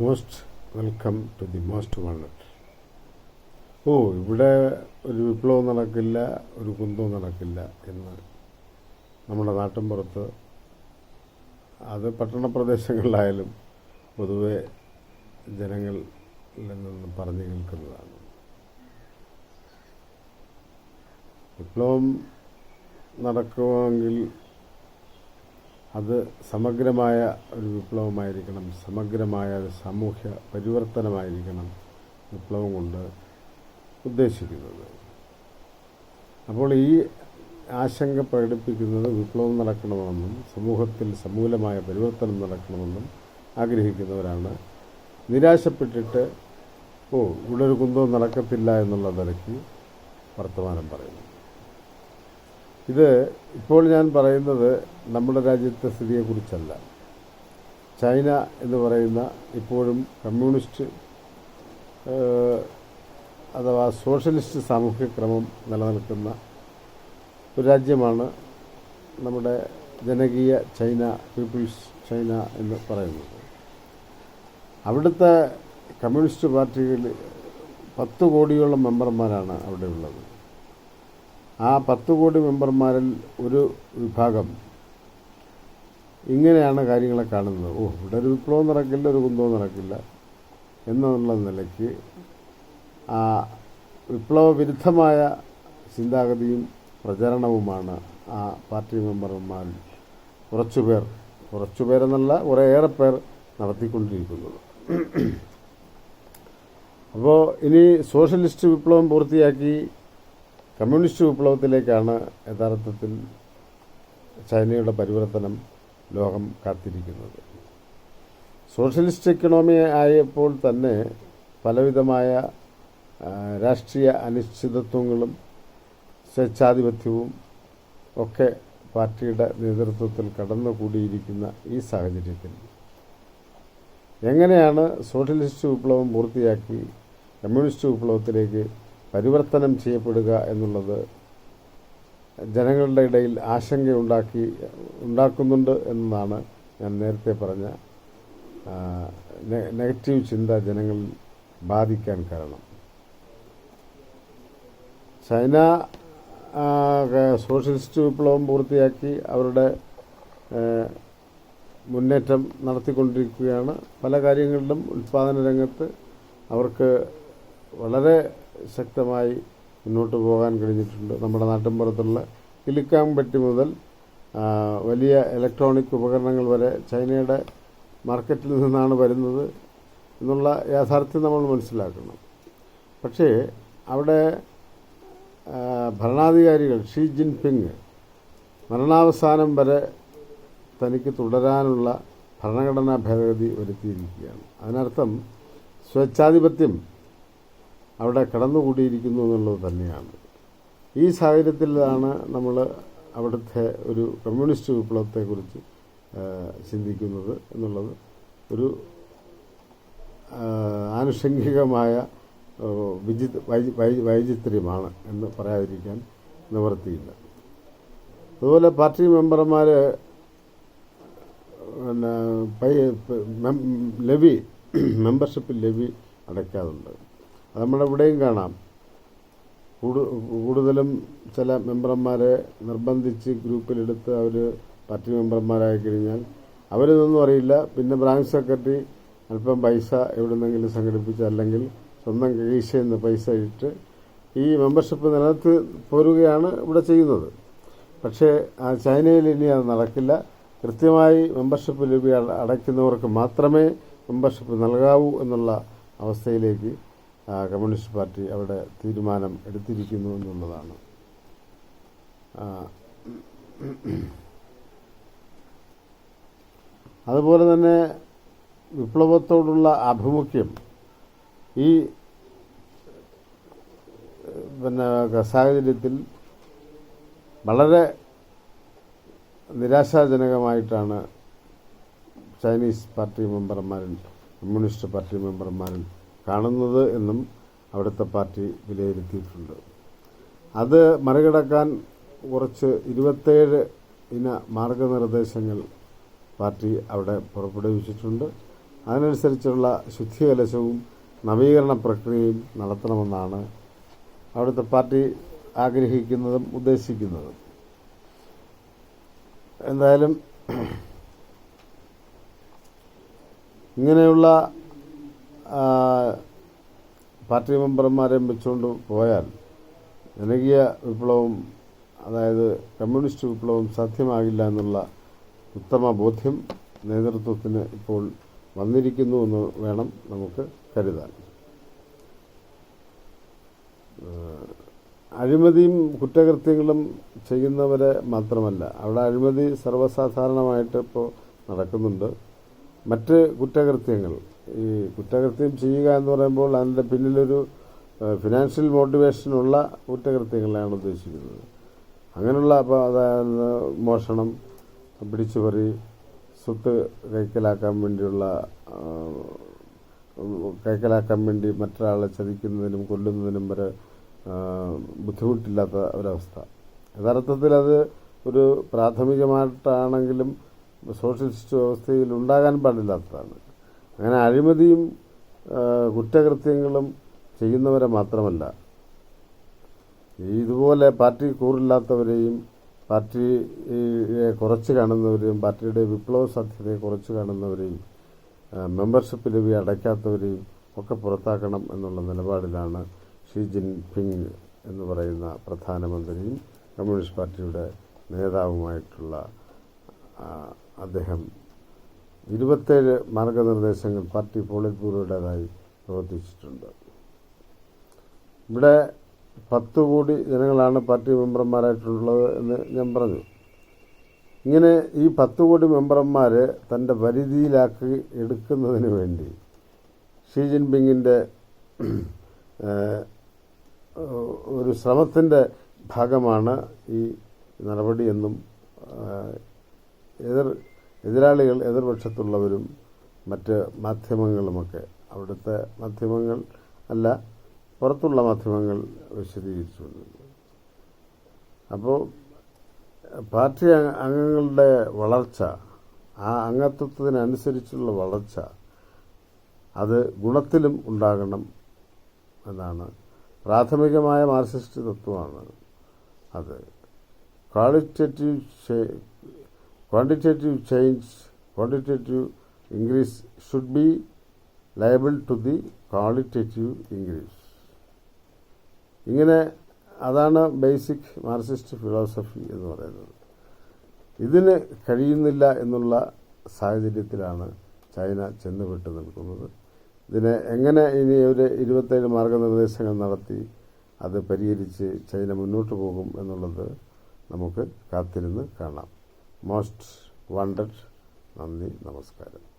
Most welcome to the most wanted ഓ ഇവിടെ ഒരു വിപ്ലവം നടക്കില്ല ഒരു കുന്തവും നടക്കില്ല എന്ന് നമ്മുടെ നാട്ടിൻപുറത്ത് അത് പട്ടണ പ്രദേശങ്ങളിലായാലും പൊതുവെ ജനങ്ങളിൽ നിന്ന് പറഞ്ഞു കേൾക്കുന്നതാണ്. വിപ്ലവം നടക്കുമെങ്കിൽ അത് സമഗ്രമായ ഒരു വിപ്ലവമായിരിക്കണം സമഗ്രമായ ഒരു സാമൂഹ്യ പരിവർത്തനമായിരിക്കണം വിപ്ലവം കൊണ്ട് ഉദ്ദേശിക്കുന്നത്. അപ്പോൾ ഈ ആശങ്ക പ്രകടിപ്പിക്കുന്നത് വിപ്ലവം നടക്കണമെന്നും സമൂഹത്തിൽ സമൂലമായ പരിവർത്തനം നടക്കണമെന്നും ആഗ്രഹിക്കുന്നവരാണ്. നിരാശപ്പെട്ടിട്ട് ഓ ഇവിടെ ഒരു കുന്തവും നടക്കത്തില്ല എന്നുള്ള നിലയ്ക്ക് വർത്തമാനം പറയുന്നു. ഇത് ഇപ്പോൾ ഞാൻ പറയുന്നത് നമ്മുടെ രാജ്യത്തെ സ്ഥിതിയെക്കുറിച്ചല്ല. ചൈന എന്ന് പറയുന്ന ഇപ്പോഴും കമ്മ്യൂണിസ്റ്റ് അഥവാ സോഷ്യലിസ്റ്റ് സാമൂഹ്യക്രമം നിലനിൽക്കുന്ന ഒരു രാജ്യമാണ് നമ്മുടെ ജനകീയ ചൈന പീപ്പിൾസ് ചൈന എന്ന് പറയുന്നത്. അവിടുത്തെ കമ്മ്യൂണിസ്റ്റ് പാർട്ടിയിൽ പത്ത് കോടിയോളം മെമ്പർമാരാണ് അവിടെ ഉള്ളത് ആ പത്ത് കോടി മെമ്പർമാരിൽ ഒരു വിഭാഗം ഇങ്ങനെയാണ് കാര്യങ്ങളെ കാണുന്നത്. ഓ ഇവിടെ ഒരു വിപ്ലവം നടക്കില്ല ഒരു കുന്തവും നടക്കില്ല എന്നുള്ള നിലയ്ക്ക് ആ വിപ്ലവ വിരുദ്ധമായ ചിന്താഗതിയും പ്രചരണവുമാണ് ആ പാർട്ടി മെമ്പർമാരിൽ കുറച്ചുപേർ കുറച്ചുപേരെന്നല്ല കുറേയേറെ പേർ നടത്തിക്കൊണ്ടിരിക്കുന്നത്. അപ്പോൾ ഇനി സോഷ്യലിസ്റ്റ് വിപ്ലവം പൂർത്തിയാക്കി കമ്മ്യൂണിസ്റ്റ് വിപ്ലവത്തിലേക്കാണ് യഥാർത്ഥത്തിൽ ചൈനയുടെ പരിവർത്തനം ലോകം കാത്തിരിക്കുന്നത്. സോഷ്യലിസ്റ്റ് എക്കണോമി ആയപ്പോൾ തന്നെ പലവിധമായ രാഷ്ട്രീയ അനിശ്ചിതത്വങ്ങളും സ്വേച്ഛാധിപത്യവും ഒക്കെ പാർട്ടിയുടെ നേതൃത്വത്തിൽ കടന്നുകൂടിയിരിക്കുന്ന ഈ സാഹചര്യത്തിൽ എങ്ങനെയാണ് സോഷ്യലിസ്റ്റ് വിപ്ലവം പൂർത്തിയാക്കി കമ്മ്യൂണിസ്റ്റ് വിപ്ലവത്തിലേക്ക് പരിവർത്തനം ചെയ്യപ്പെടുക എന്നുള്ളത് ജനങ്ങളുടെ ഇടയിൽ ആശങ്കയുണ്ടാക്കി ഉണ്ടാക്കുന്നുണ്ട് എന്നതാണ് ഞാൻ നേരത്തെ പറഞ്ഞ നെഗറ്റീവ് ചിന്ത ജനങ്ങളിൽ ബാധിക്കാൻ കാരണം. ചൈന സോഷ്യലിസ്റ്റ് വിപ്ലവം പൂർത്തിയാക്കി അവരുടെ മുന്നേറ്റം നടത്തിക്കൊണ്ടിരിക്കുകയാണ്. പല കാര്യങ്ങളിലും ഉൽപ്പാദന രംഗത്ത് അവർക്ക് വളരെ ശക്തമായി മുന്നോട്ട് പോകാൻ കഴിഞ്ഞിട്ടുണ്ട്. നമ്മുടെ നാട്ടിൻപുറത്തുള്ള കിലിക്കാമ്പറ്റി മുതൽ വലിയ ഇലക്ട്രോണിക് ഉപകരണങ്ങൾ വരെ ചൈനയുടെ മാർക്കറ്റിൽ നിന്നാണ് വരുന്നത് എന്നുള്ള യാഥാർത്ഥ്യം നമ്മൾ മനസ്സിലാക്കണം. പക്ഷേ അവിടെ ഭരണാധികാരികൾ ഷീ ജിൻപിങ് മരണാവസാനം വരെ തനിക്ക് തുടരാനുള്ള ഭരണഘടനാ ഭേദഗതി വരുത്തിയിരിക്കുകയാണ്. അതിനർത്ഥം സ്വേച്ഛാധിപത്യം അവിടെ കടന്നുകൂടിയിരിക്കുന്നു എന്നുള്ളത് തന്നെയാണ്. ഈ സാഹചര്യത്തിലാണ് നമ്മൾ അവിടുത്തെ ഒരു കമ്മ്യൂണിസ്റ്റ് വിപ്ലവത്തെക്കുറിച്ച് ചിന്തിക്കുന്നത് എന്നുള്ളത്. ഒരു ആനുഷംഗികമായ വിചി വൈചിത്ര്യമാണ് എന്ന് പറയാതിരിക്കാൻ നിവർത്തിയില്ല. അതുപോലെ പാർട്ടി മെമ്പർമാർ പിന്നെ ലവി മെമ്പർഷിപ്പ് ലെവി അടയ്ക്കാറുണ്ട്. നമ്മുടെ ഇവിടെയും കാണാം. കൂടു- കൂടുതലും ചില മെമ്പർമാരെ നിർബന്ധിച്ച് ഗ്രൂപ്പിലെടുത്ത് അവർ പാർട്ടി മെമ്പർമാരായി കഴിഞ്ഞാൽ അവരിതൊന്നും അറിയില്ല. പിന്നെ ബ്രാഞ്ച് സെക്രട്ടറി അല്പം പൈസ എവിടുന്നെങ്കിലും സംഘടിപ്പിച്ച് അല്ലെങ്കിൽ സ്വന്തം കീശയിൽ നിന്ന് പൈസ ഇട്ട് ഈ മെമ്പർഷിപ്പ് നിലനിർത്തി പോരുകയാണ് ഇവിടെ ചെയ്യുന്നത്. പക്ഷേ ആ ചൈനയിൽ ഇനി അത് നടക്കില്ല. കൃത്യമായി മെമ്പർഷിപ്പ് ലഭ്യ അടയ്ക്കുന്നവർക്ക് മാത്രമേ മെമ്പർഷിപ്പ് നൽകാവൂ എന്നുള്ള അവസ്ഥയിലേക്ക് കമ്മ്യൂണിസ്റ്റ് പാർട്ടി അവിടെ തീരുമാനം എടുത്തിരിക്കുന്നു എന്നുള്ളതാണ്. അതുപോലെ തന്നെ വിപ്ലവത്തോടുള്ള ആഭിമുഖ്യം ഈ പിന്നെ സാഹചര്യത്തിൽ വളരെ നിരാശാജനകമായിട്ടാണ് ചൈനീസ് പാർട്ടി മെമ്പർമാരിൽ കമ്മ്യൂണിസ്റ്റ് പാർട്ടി മെമ്പർമാരിൽ കാണുന്നത് എന്നും അവിടുത്തെ പാർട്ടി വിലയിരുത്തിയിട്ടുണ്ട്. അത് മറികടക്കാൻ കുറച്ച് ഇരുപത്തേഴ് ഇന മാർഗനിർദ്ദേശങ്ങൾ പാർട്ടി അവിടെ പുറപ്പെടുവിച്ചിട്ടുണ്ട്. അതിനനുസരിച്ചുള്ള ശുദ്ധികലശവും നവീകരണ പ്രക്രിയയും നടത്തണമെന്നാണ് അവിടുത്തെ പാർട്ടി ആഗ്രഹിക്കുന്നതും ഉദ്ദേശിക്കുന്നതും. എന്തായാലും ഇങ്ങനെയുള്ള പാർട്ടി മെമ്പർമാരെയും വെച്ചുകൊണ്ട് പോയാൽ ജനകീയ വിപ്ലവം അതായത് കമ്മ്യൂണിസ്റ്റ് വിപ്ലവം സാധ്യമാകില്ല എന്നുള്ള ഉത്തമ ബോധ്യം നേതൃത്വത്തിന് ഇപ്പോൾ വന്നിരിക്കുന്നു എന്ന് വേണം നമുക്ക് കരുതാൻ. അഴിമതിയും കുറ്റകൃത്യങ്ങളും ചെയ്യുന്നവരെ മാത്രമല്ല അവിടെ അഴിമതി സർവസാധാരണമായിട്ട് ഇപ്പോൾ നടക്കുന്നുണ്ട്. മറ്റ് കുറ്റകൃത്യങ്ങൾ ഈ കുറ്റകൃത്യം ചെയ്യുക എന്ന് പറയുമ്പോൾ അതിന്റെ പിന്നിലൊരു ഫിനാൻഷ്യൽ മോട്ടിവേഷനുള്ള കുറ്റകൃത്യങ്ങളാണ് ഉദ്ദേശിക്കുന്നത്. അങ്ങനെയുള്ള അപ്പോൾ അതായത് മോഷണം പിടിച്ചുപറി സ്വത്ത് കൈക്കലാക്കാൻ വേണ്ടിയുള്ള കൈക്കലാക്കാൻ വേണ്ടി മറ്റൊരാളെ ചതിക്കുന്നതിനും കൊല്ലുന്നതിനും വരെ ബുദ്ധിമുട്ടില്ലാത്ത ഒരവസ്ഥ. യഥാർത്ഥത്തിൽ അത് ഒരു പ്രാഥമികമായിട്ടാണെങ്കിലും സോഷ്യലിസ്റ്റ് വ്യവസ്ഥയിൽ ഉണ്ടാകാൻ പാടില്ലാത്തതാണ്. അങ്ങനെ അഴിമതിയും കുറ്റകൃത്യങ്ങളും ചെയ്യുന്നവരെ മാത്രമല്ല ഇതുപോലെ പാർട്ടി കൂറില്ലാത്തവരെയും പാർട്ടിയെ കുറച്ച് കാണുന്നവരെയും പാർട്ടിയുടെ വിപ്ലവ സാധ്യതയെ കുറച്ച് കാണുന്നവരെയും മെമ്പർഷിപ്പ് ലവി അടയ്ക്കാത്തവരെയും ഒക്കെ പുറത്താക്കണം എന്നുള്ള നിലപാടിലാണ് ഷീ ജിൻ പിങ് എന്ന് പറയുന്ന പ്രധാനമന്ത്രിയും കമ്മ്യൂണിസ്റ്റ് പാർട്ടിയുടെ നേതാവുമായിട്ടുള്ള അദ്ദേഹം ഇരുപത്തേഴ് മാർഗനിർദ്ദേശങ്ങൾ പാർട്ടി പോളിറ്റ് ബ്യൂറോയുടേതായി പ്രവർത്തിച്ചിട്ടുണ്ട്. ഇവിടെ പത്ത് കോടി ജനങ്ങളാണ് പാർട്ടി മെമ്പർമാരായിട്ടുള്ളത് എന്ന് ഞാൻ പറഞ്ഞു. ഇങ്ങനെ ഈ പത്ത് കോടി മെമ്പർമാർ തന്റെ പരിധിയിലാക്കി എടുക്കുന്നതിന് വേണ്ടി ഷീ ജിൻപിങ്ങിന്റെ ഒരു ശ്രമത്തിന്റെ ഭാഗമാണ് ഈ നടപടിയെന്നും എതിർ എതിരാളികൾ എതിർപക്ഷത്തുള്ളവരും മറ്റ് മാധ്യമങ്ങളുമൊക്കെ അവിടുത്തെ മാധ്യമങ്ങൾ അല്ല പുറത്തുള്ള മാധ്യമങ്ങൾ വിശദീകരിച്ചുകൊണ്ടിരുന്നു അപ്പോൾ പാർട്ടി അംഗങ്ങളുടെ വളർച്ച ആ അംഗത്വത്തിനനുസരിച്ചുള്ള വളർച്ച അത് ഗുണത്തിലും ഉണ്ടാകണം എന്നാണ് പ്രാഥമികമായ മാർക്സിസ്റ്റ് തത്വമാണ് അത്. Qualitative quantitative change, quantitative increase should be liable to the qualitative increase. ഇങ്ങനെ അതാണ് ബേസിക് മാർക്സിസ്റ്റ് ഫിലോസഫി എന്ന് പറയുന്നത്. ഇതിന് കഴിയുന്നില്ല എന്നുള്ള സാഹചര്യത്തിലാണ് ചൈന ചെന്നുപെട്ട് നിൽക്കുന്നത്. ഇതിനെ എങ്ങനെ ഇനി ഒരു ഇരുപത്തേഴ് മാർഗനിർദ്ദേശങ്ങൾ നടത്തി അത് പരിഹരിച്ച് ചൈന മുന്നോട്ട് പോകും എന്നുള്ളത് നമുക്ക് കാത്തിരുന്ന് കാണാം. മോസ്റ്റ് വാണ്ടഡ് നന്ദി നമസ്കാരം.